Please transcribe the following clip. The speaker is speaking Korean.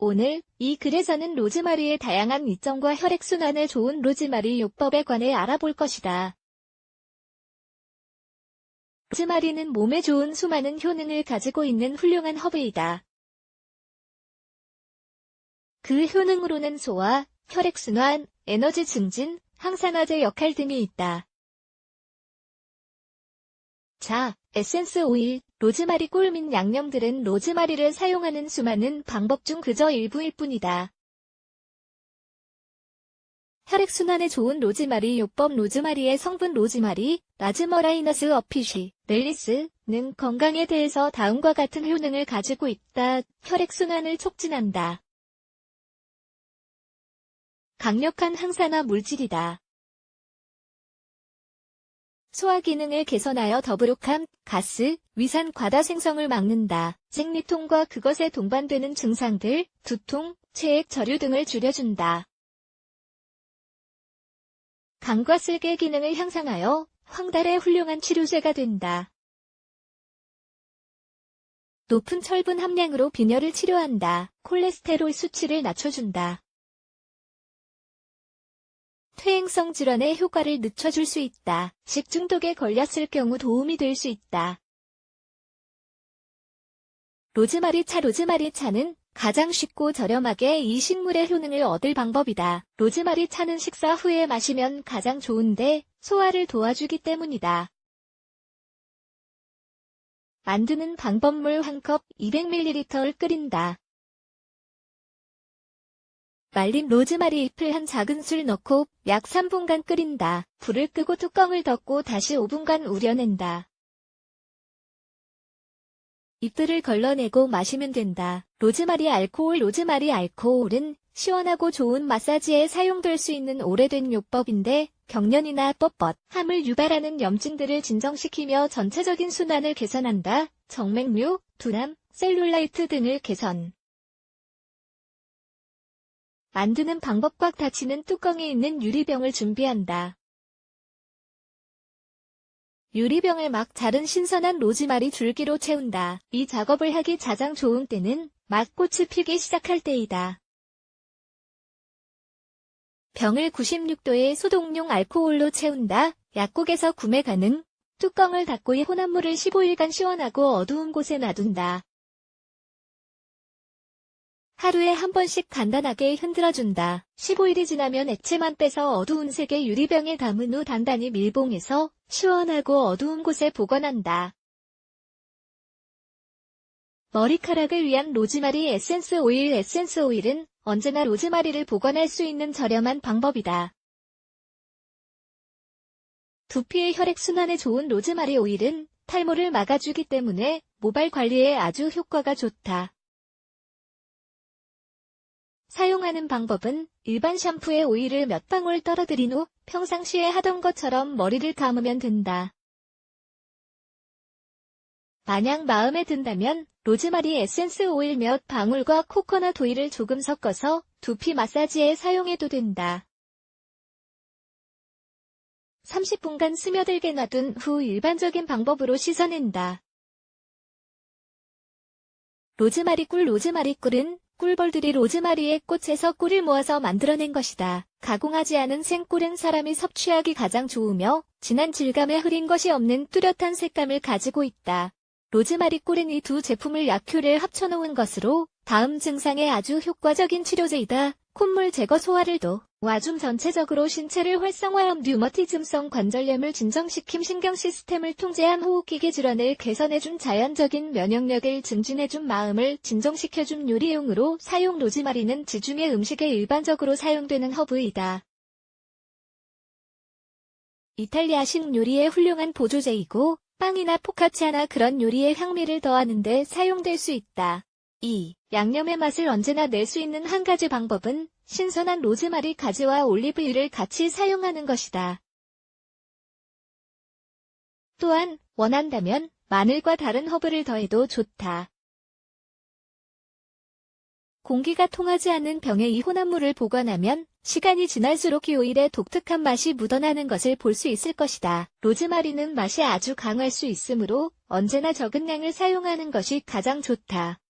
오늘 이 글에서는 로즈마리의 다양한 이점과 혈액순환에 좋은 로즈마리 요법에 관해 알아볼 것이다. 로즈마리는 몸에 좋은 수많은 효능을 가지고 있는 훌륭한 허브이다. 그 효능으로는 소화, 혈액순환, 에너지 증진, 항산화제 역할 등이 있다. 자, 에센스 오일, 로즈마리 꿀 및 양념들은 로즈마리를 사용하는 수많은 방법 중 그저 일부일 뿐이다. 혈액순환에 좋은 로즈마리 요법 로즈마리의 성분 로즈마리, 라즈머라이너스 어피쉬, 멜리스는 건강에 대해서 다음과 같은 효능을 가지고 있다. 혈액순환을 촉진한다. 강력한 항산화 물질이다. 소화 기능을 개선하여 더부룩함, 가스, 위산 과다 생성을 막는다. 생리통과 그것에 동반되는 증상들, 두통, 체액 저류 등을 줄여준다. 간과 쓸개 기능을 향상하여 황달의 훌륭한 치료제가 된다. 높은 철분 함량으로 빈혈을 치료한다. 콜레스테롤 수치를 낮춰준다. 퇴행성 질환의 효과를 늦춰줄 수 있다. 식중독에 걸렸을 경우 도움이 될 수 있다. 로즈마리 차 로즈마리 차는 가장 쉽고 저렴하게 이 식물의 효능을 얻을 방법이다. 로즈마리 차는 식사 후에 마시면 가장 좋은데 소화를 도와주기 때문이다. 만드는 방법물 1컵 200ml를 끓인다. 말린 로즈마리 잎을 한 작은 술 넣고 약 3분간 끓인다. 불을 끄고 뚜껑을 덮고 다시 5분간 우려낸다. 잎들을 걸러내고 마시면 된다. 로즈마리 알코올 로즈마리 알코올은 시원하고 좋은 마사지에 사용될 수 있는 오래된 요법인데 경련이나 뻣뻣, 함을 유발하는 염증들을 진정시키며 전체적인 순환을 개선한다. 정맥류, 두남, 셀룰라이트 등을 개선. 만드는 방법 꽉 닫히는 뚜껑에 있는 유리병을 준비한다. 유리병을 막 자른 신선한 로즈마리 줄기로 채운다. 이 작업을 하기 가장 좋은 때는 막 꽃이 피기 시작할 때이다. 병을 96도의 소독용 알코올로 채운다. 약국에서 구매 가능. 뚜껑을 닫고 이 혼합물을 15일간 시원하고 어두운 곳에 놔둔다. 하루에 한 번씩 간단하게 흔들어준다. 15일이 지나면 액체만 빼서 어두운 색의 유리병에 담은 후 단단히 밀봉해서 시원하고 어두운 곳에 보관한다. 머리카락을 위한 로즈마리 에센스 오일 에센스 오일은 언제나 로즈마리를 보관할 수 있는 저렴한 방법이다. 두피의 혈액순환에 좋은 로즈마리 오일은 탈모를 막아주기 때문에 모발 관리에 아주 효과가 좋다. 사용하는 방법은 일반 샴푸에 오일을 몇 방울 떨어뜨린 후 평상시에 하던 것처럼 머리를 감으면 된다. 만약 마음에 든다면 로즈마리 에센스 오일 몇 방울과 코코넛 오일을 조금 섞어서 두피 마사지에 사용해도 된다. 30분간 스며들게 놔둔 후 일반적인 방법으로 씻어낸다. 로즈마리 꿀 로즈마리 꿀은 꿀벌들이 로즈마리의 꽃에서 꿀을 모아서 만들어낸 것이다. 가공하지 않은 생꿀은 사람이 섭취하기 가장 좋으며 진한 질감에 흐린 것이 없는 뚜렷한 색감을 가지고 있다. 로즈마리 꿀은 이 두 제품을 약효를 합쳐놓은 것으로 다음 증상에 아주 효과적인 치료제이다. 콧물 제거 소화를 도 와줌 전체적으로 신체를 활성화함 류머티즘성 관절염을 진정시킴 신경 시스템을 통제함 호흡기계 질환을 개선해준 자연적인 면역력을 증진해준 마음을 진정시켜준 요리용으로 사용 로즈마리는 지중해 음식에 일반적으로 사용되는 허브이다. 이탈리아식 요리의 훌륭한 보조제이고 빵이나 포카치아나 그런 요리의 향미를 더하는데 사용될 수 있다. 2. 양념의 맛을 언제나 낼 수 있는 한 가지 방법은 신선한 로즈마리 가지와 올리브유를 같이 사용하는 것이다. 또한 원한다면 마늘과 다른 허브를 더해도 좋다. 공기가 통하지 않는 병에 이 혼합물을 보관하면 시간이 지날수록 이 오일의 독특한 맛이 묻어나는 것을 볼 수 있을 것이다. 로즈마리는 맛이 아주 강할 수 있으므로 언제나 적은 양을 사용하는 것이 가장 좋다.